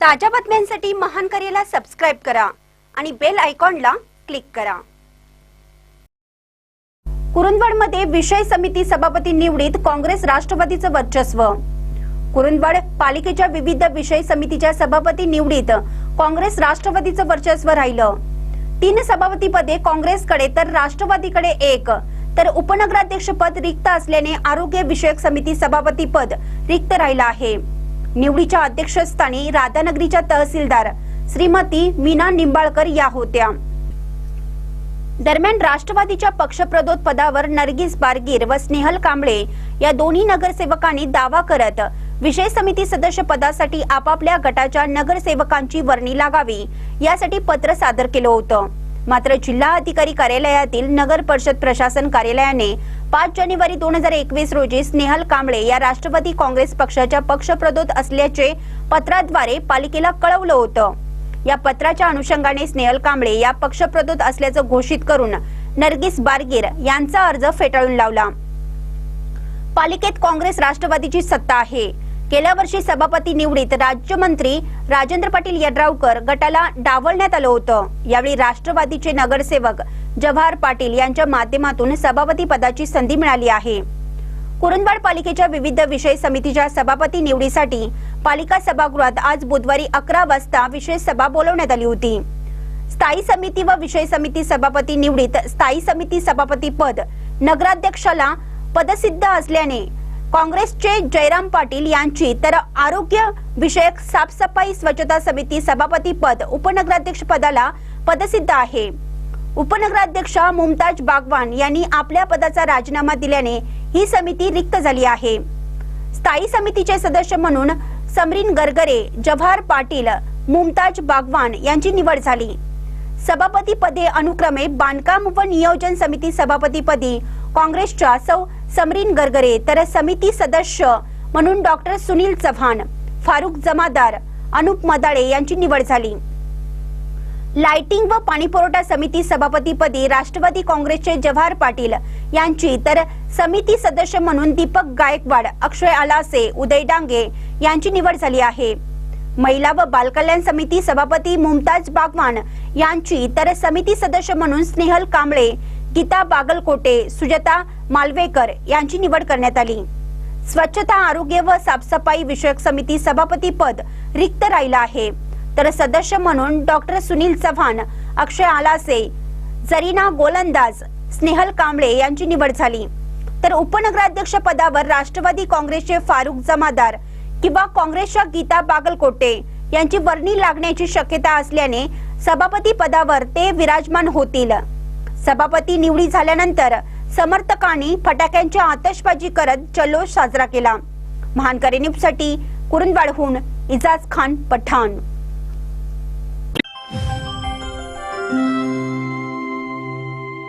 ताज्या बातम्यांसाठी महान करेला सबस्क्राईब करा आणि बेल आयकॉनला क्लिक करा. कुरुंदवाडमध्ये विषय समिती सभापती निवडीत काँग्रेस राष्ट्रवादीचं वर्चस्व. कुरुंदवाड पालिकेच्या विविध विषय समितीच्या सभापती निवडीत काँग्रेस राष्ट्रवादीचं वर्चस्व राहिलं. तीन सभापती पदे काँग्रेसकडे तर राष्ट्रवादीकडे एक. तर उपनगराध्यक्ष पद रिक्त असल्याने आरोग्य विषयक समिती सभापती पद रिक्त राहिलं आहे. निवडीच्या अध्यक्षस्थानी राधानगरीच्या तहसीलदार श्रीमती मीना निंबाळकर या होत्या. दरम्यान राष्ट्रवादीच्या पक्षप्रदोत पदावर नरगिस बारगीर व स्नेहल कांबळे या दोन्ही नगरसेवकांनी दावा करत विषय समिती सदस्य पदासाठी आपापल्या गटाच्या नगरसेवकांची वर्णी लागावी यासाठी पत्र सादर केलं होतं. मात्र जिल्हा अधिकारी कार्यालयातील नगर परिषद प्रशासन कार्यालयाने पाच जानेवारी दोन हजार एकवीस रोजी स्नेहल कांबळे या राष्ट्रवादी काँग्रेस पक्षाच्या पक्षप्रदोत असल्याचे पत्राद्वारे पालिकेला कळवलं होतं. या पत्राच्या अनुषंगाने स्नेहल कांबळे या पक्षप्रदोत असल्याचं घोषित करून नरगिस बारगीर यांचा अर्ज फेटाळून लावला. पालिकेत काँग्रेस राष्ट्रवादीची सत्ता आहे. गेल्या वर्षी सभापती निवडीत राज्यमंत्री राजेंद्र पाटील यड्रावकर गटाला डावलण्यात आलं होतं. यावेळी राष्ट्रवादीचे नगरसेवक जवाहर पाटील यांच्या माध्यमातून सभापती पदाची संधी मिळाली आहे. कुरुंदवाड पालिकेच्या विविध विषय समितीच्या सभापती निवडीसाठी पालिका सभागृहात आज बुधवारी अकरा वाजता विशेष सभा बोलवण्यात आली होती. स्थायी समिती व विषय समिती सभापती निवडीत स्थायी समिती सभापती पद नगराध्यक्षाला पदसिद्ध असल्याने काँग्रेसचे जयराम पाटील यांची तर आरोग्य विषयक साफसफाई स्वच्छता समिती सभापती पद उपनगराध्यक्ष पदाला पदसिद्ध आहे. उपनगराध्यक्षा मुमताज बागवान यांनी आपल्या पदाचा राजीनामा दिल्याने ही समिती रिक्त झाली आहे. स्थायी समितीचे सदस्य म्हणून समरीन गरगरे जवाहर पाटील मुमताज बागवान यांची निवड झाली. सभापती पदे अनुक्रमे बांधकाम व नियोजन समिती सभापतीपदी काँग्रेसच्या सौ समरीन गरगरे तर समिती सदस्य म्हणून डॉक्टर सुनील चव्हाण फारुख जमादार अनुप मदाळे यांची निवड झाली. लाइटिंग व पाणीपुरवठा समिती सभापतीपदी राष्ट्रवादी काँग्रेसचे जवाहर पाटील यांची तर समिती सदस्य म्हणून दीपक गायकवाड अक्षय आलासे उदय डांगे यांची निवड झाली आहे. महिला व बालकल्याण समिती सभापती मुमताज बागवान यांची तर समिती सदस्य म्हणून स्नेहल कांबळे गीता बागलकोटे सुजाता मालवेकर यांची निवड करण्यात आली. स्वच्छता आरोग्य व साफसफाई विषयक समिती सभापती पद रिक्त राहिलं आहे. तर सदस्य म्हणून डॉक्टर सुनील चव्हाण अक्षय आलासे जरीना गोलंदाज स्नेहल कांबळे यांची निवड झाली. तर उपनगराध्यक्ष पदावर राष्ट्रवादी काँग्रेसचे फारुख जमादार किंवा काँग्रेसच्या गीता बागलकोटे यांची वर्णी लागण्याची शक्यता असल्याने सभापती पदावर ते विराजमान होतील. सभापती निवडी झाल्यानंतर समर्थकांनी फटाक्यांची आतषबाजी करत जल्लोष साजरा केला. महानकरी न्यूजसाठी कुरुंदवाडहून इजाज खान पठाण.